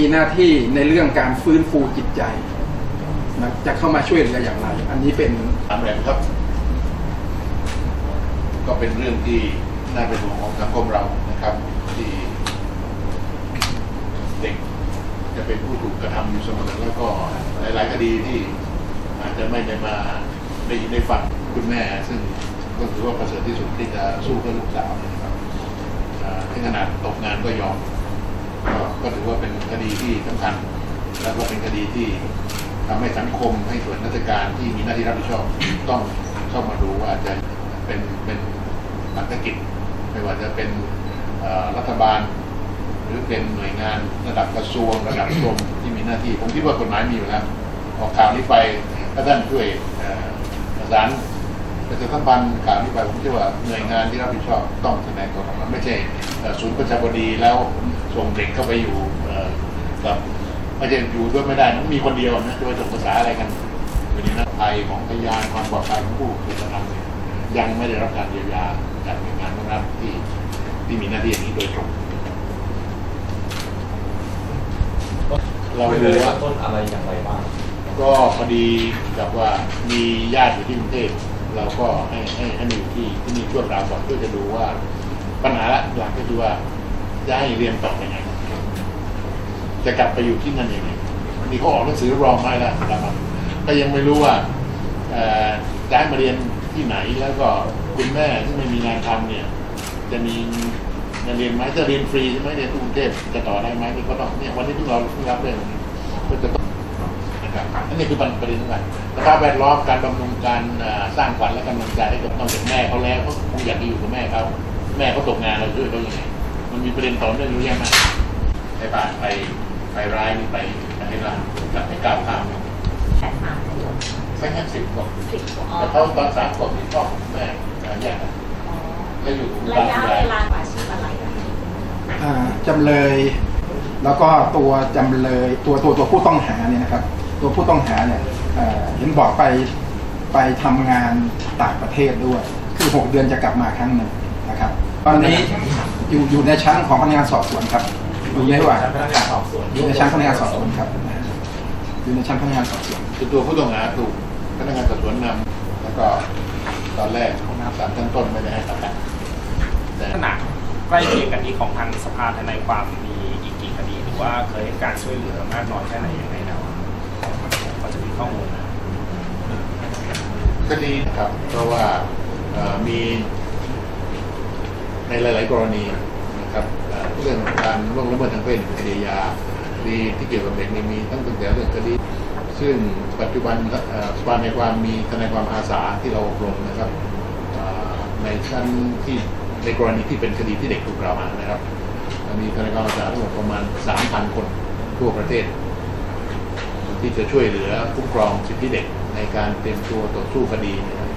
มีหน้าที่ในเรื่องการฟื้นฟูจิตใจนะจะเข้ามาช่วยเหลืออย่างไร อันนี้เป็นถามแหลมครับ ก็เป็นเรื่องที่น่าเป็นห่วงของสังคมเรานะครับ ที่เด็กจะเป็นผู้ถูกกระทำอยู่เสมอแล้วก็หลาย ๆ คดีที่อาจจะไม่ได้มาได้ยินได้ฟังคุณแม่ ซึ่งก็ถือว่าประเสริฐที่สุดที่จะสู้เพื่อลูกสาวนะครับถึงขนาดตกงานก็ยอม ก็ถือว่าเป็นคดีที่สำคัญ แล้วก็เป็นคดีที่ทำให้สังคมให้ส่วนราชการที่มีหน้าที่รับผิดชอบต้องเข้ามาดูว่าจะเป็นเป็นภารกิจไม่ว่าจะเป็นรัฐบาล หรือเป็นหน่วยงานระดับกระทรวงระดับกรมที่มีหน้าที่ ผมคิดว่ากฎหมายมีอยู่แล้วออกข่าวนี้ไปถ้าท่านช่วยประสาน ประชาสัมพันธ์ข่าวนี้ไปผมเชื่อว่าหน่วยงานที่รับผิดชอบต้องแสดงตัวออกมาไม่ใช่เอ่อศูนย์ประชาบดีแล้วส่งเด็กเข้าไปอยู่เอ่อกับไม่ใช่อยู่ด้วยไม่ได้มันมีคนเดียวนะจะไปส่งภาษาอะไรกันวันนี้นะภัยของพยานความปลอดภัยของผู้ถูกกระทำเนี่ยยังไม่ได้รับการเยียวยาจากหน่วยงานภาครัฐที่ที่มีหน้าที่อย่างนี้โดยตรงเราไม่ดูรู้ว่าว่าต้นอะไรอย่างไรบ้างก็พอดีกับว่ามีญาติอยู่ที่กรุงเทพ เราก็ให้ให้ให้มาอยู่ที่ที่นี่ชั่วคราวก่อนเพื่อจะดูว่า ปัญหาหลักก็คือว่าจะให้เรียนต่อยังไงจะกลับไปอยู่ที่นั่นยังไงนนี้เขาออกหนังสือรองไมาแล้วนะครับก็ยังไม่รู้ว่าจะให้มาเรียนที่ไหนแล้วก็คุณแม่ที่ไม่มีงานทำเนี่ย จะมีเงินเรียนไหมจะเรียนฟรีใช่ไหมเรียนที่กรุงเทพจะต่อได้ไหมนี่ก็ต้องเนี่ยวันนี้เพิ่งเราเพิ่งรับเรื่องก็จะต้อง นะครับอันนี้คือประเด็นสำคัญสภาพแวดล้อมการบำรุงการอ่าสร้างขวัญและกำลังใจให้กับต้องจากแม่เขาแล้วเขาคงอยากจะอยู่กับแม่เขาแม่เขาตกงานเราช่วยเขายังไงมันมีประเด็นต่อเนื่องเยอะแยะมากไปบาดไปไปร้ายนี่ไปให้ร้ายกลับไปก้าวข้ามแปดสามสิบไม่แค่สิบกว่าสิบอ๋อแต่เขาตอนสามกว่าที่พ่อแม่แยกกันอ๋อแล้วอยู่ระบ้านยะคุณเวยายลาอาชีพอะไรอะอ่าจำเลยแล้วก็ตัวจำเลยตัวตัวตัวผู้ต้องหาเนี่ยนะครับ ตัวผู้ต้องหาเนี่ยเอ่อเห็นบอกไปไปทำงานต่างประเทศด้วย คือ 6 เดือนจะกลับมาครั้งหนึ่งนะครับ ตอนนี้อยู่อยู่ในชั้นของพนักงานสอบสวนครับอยู่ในระหว่างชั้นพนักงานสอบสวนอยู่ในชั้นพนักงานสอบสวนครับอยู่ในชั้นพนักงานสอบสวนคือตัวผู้ต้องหาถูกพนักงานสอบสวนนำแล้วก็ตอนแรกศาลชั้นต้นไม่ได้ให้ประกันแต่ลักษณะใกล้เคียงกันนี้ของทางสภาทนายความมีอีกกี่คดีหรือว่าเคยให้การช่วยเหลือมากน้อยแค่ไหนยังไงแล้วก็ จะมีข้อมูลนะคดีนะครับเพราะว่ามีในหลาย ๆ กรณีนะครับเรื่องการล่วงละเมิดทางเพศคดียาคดีที่เกี่ยวกับเด็กนี่มีตั้งแต่เรื่องคดีซึ่งปัจจุบันสภาในความมีทนายความอาสาที่เราอบรมนะครับในชั้นที่ในกรณีที่เป็นคดีที่เด็กถูกกล่าวหานะครับ มีทนายความอาสาทั้งหมดประมาณ 3,000 คนทั่วประเทศ ที่จะช่วยเหลือคุ้มครองสิทธิเด็กในการเตรียมตัวต่อสู้คดีนะครับ